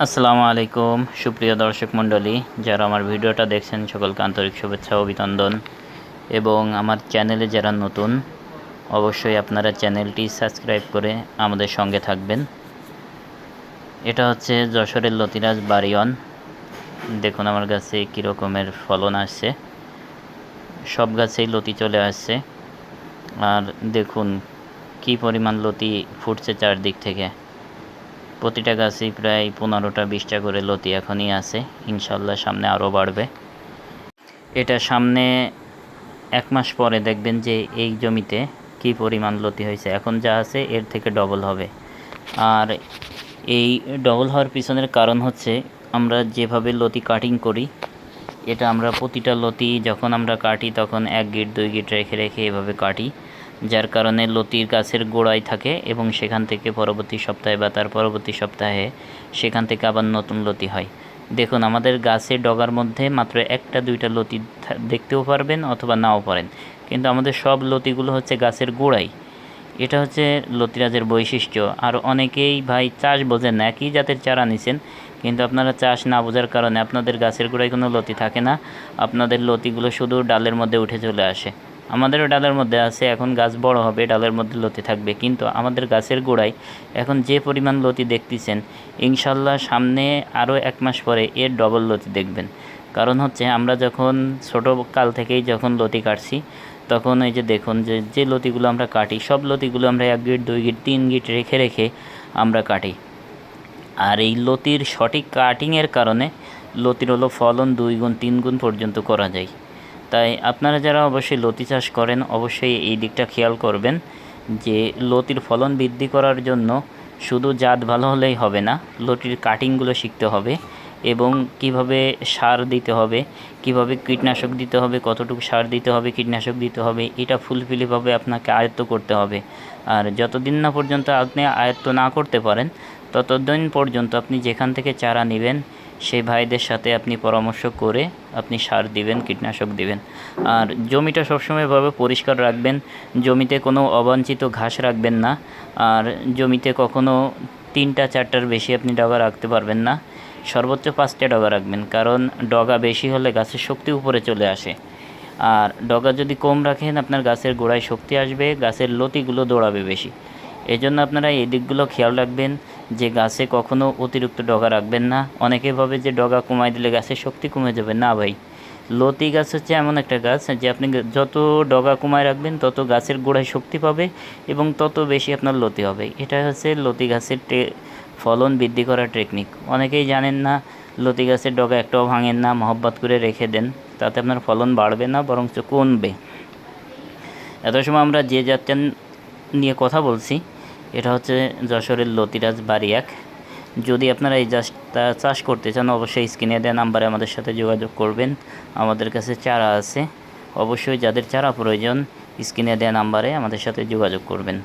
আসসালামু আলাইকুম, সুপ্রিয় দর্শক মণ্ডলী, যারা আমার ভিডিওটা দেখছেন, সকলকে আন্তরিক শুভেচ্ছা অভিনন্দন। এবং আমার চ্যানেলে যারা নতুন, অবশ্যই আপনারা চ্যানেলটি সাবস্ক্রাইব করে আমাদের সঙ্গে থাকবেন। এটা হচ্ছে যশোরের লতিরাজ বাড়িওয়ান দেখুন আমার গাছে কী রকমের ফলন আসছে। সব গাছেই লতি চলে আসছে। আর দেখুন কি পরিমাণ লতি ফুটছে চারদিক থেকে। প্রতিটা গাছেই প্রায় পনেরোটা, বিশটা করে লতি এখনই আছে। ইনশাল্লাহ সামনে আরও বাড়বে। এটা সামনে এক মাস পরে দেখবেন যে এই জমিতে কি পরিমাণ লতি হয়েছে। এখন যা আছে এর থেকে ডবল হবে। আর এই ডবল হওয়ার পিছনের কারণ হচ্ছে আমরা যেভাবে লতি কাটিং করি, এটা আমরা প্রতিটা লতি যখন আমরা কাটি তখন এক গিট, দুই গিট রেখে রেখে এভাবে কাটি। যার কারণে লতির গাছের গোড়ায় থাকে এবং সেখান থেকে পরবর্তী সপ্তাহে বা তার পরবর্তী সপ্তাহে সেখান থেকে আবার নতুন লতি হয়। দেখুন, আমাদের গাছে ডগার মধ্যে মাত্র একটা, দুইটা লতি দেখতেও পারবেন অথবা নাও পারেন। কিন্তু আমাদের সব লতিগুলো হচ্ছে গাছের গোড়ায়। এটা হচ্ছে লতিরাজের বৈশিষ্ট্য। আর অনেকেই ভাই চাষ বোঝেন না, একই জাতের চারা নিছেন। কিন্তু আপনারা চাষ না বোঝার কারণে আপনাদের গাছের গোড়ায় কোনো লতি থাকে না। আপনাদের লতিগুলো শুধু ডালের মধ্যে উঠে চলে আসে। আমাদেরও ডালের মধ্যে আছে, এখন গাছ বড় হবে, ডালের মধ্যে লতি থাকবে। কিন্তু আমাদের গাছের গোড়ায় এখন যে পরিমাণ লতি দেখতেছেন, ইনশাল্লাহ সামনে আরও এক মাস পরে এর ডবল লতি দেখবেন। কারণ হচ্ছে আমরা যখন ছোটো কাল থেকেই যখন লতি কাটছি, তখন এই যে দেখুন যে যে লতিগুলো আমরা কাটি, সব লতিগুলো আমরা এক গিট, দুই গিট, তিন গিট রেখে রেখে আমরা কাটি। আর এই লতির সঠিক কাটিংয়ের কারণে লতির হলো ফলন দুই গুণ, তিন গুণ পর্যন্ত করা যায়। তাই আপনারা যারা অবশ্যই লতি চাষ করেন, অবশ্যই এই দিকটা খেয়াল করবেন যে লতির ফলন বৃদ্ধি করার জন্য শুধু জাত ভালো হলেই হবে না, লতির কাটিংগুলো শিখতে হবে এবং কীভাবে সার দিতে হবে, কীভাবে কীটনাশক দিতে হবে, কতটুকু সার দিতে হবে, কীটনাশক দিতে হবে, এটা ফুলফিলিভাবে আপনাকে আয়ত্ত করতে হবে। আর যতদিন না পর্যন্ত আপনি আয়ত্ত না করতে পারেন, ততদিন পর্যন্ত আপনি যেখান থেকে চারা নেবেন সেই ভাইদের সাথে আপনি পরামর্শ করে আপনি সার দিবেন, কীটনাশক দিবেন। আর জমিটা সবসময় ভাবে পরিষ্কার রাখবেন, জমিতে কোনো অবাঞ্ছিত ঘাস রাখবেন না। আর জমিতে কখনো তিনটা, চারটার বেশি আপনি ডগা রাখতে পারবেন না। সর্বোচ্চ পাঁচটা ডগা রাখবেন, কারণ ডগা বেশি হলে গাছের শক্তি উপরে চলে আসে। আর ডগা যদি কম রাখেন, আপনার গাছের গোড়ায় শক্তি আসবে, গাছের লতিগুলো দৌড়াবে বেশি। এই জন্য আপনারা এই দিকগুলো খেয়াল রাখবেন। যে গাছে কখনো অতিরিক্ত ডগা রাখবেন না। অনেকে ভাবে যে ডগা কমাই দিলে গাছের শক্তি কমে যাবে। না ভাই। লতি গাছ হচ্ছে এমন একটা গাছ যে আপনি যত ডগা কমায় রাখবেন, তত গাছের গোড়ায় শক্তি পাবে এবং তত বেশি আপনার লতি হবে। এটা হচ্ছে লতি গাছের টে- ফলন বৃদ্ধি করার টেকনিক অনেকেই জানেন না, লতি গাছের ডগা একটাও ভাঙেন না, মহব্বত করে রেখে দেন। তাতে আপনার ফলন বাড়বে না, বরঞ্চ কমবে। এত সময় আমরা যে জাতটা নিয়ে কথা বলছি এটা হচ্ছে যশোরের লতিরাজ বাড়ি এক যদি আপনারা এই চাষটা চাষ করতে চান, অবশ্যই স্ক্রিনে দেওয়া নাম্বারে আমাদের সাথে যোগাযোগ করবেন। আমাদের কাছে চারা আছে। অবশ্যই যাদের চারা প্রয়োজন, স্ক্রিনে দেওয়া নাম্বারে আমাদের সাথে যোগাযোগ করবেন।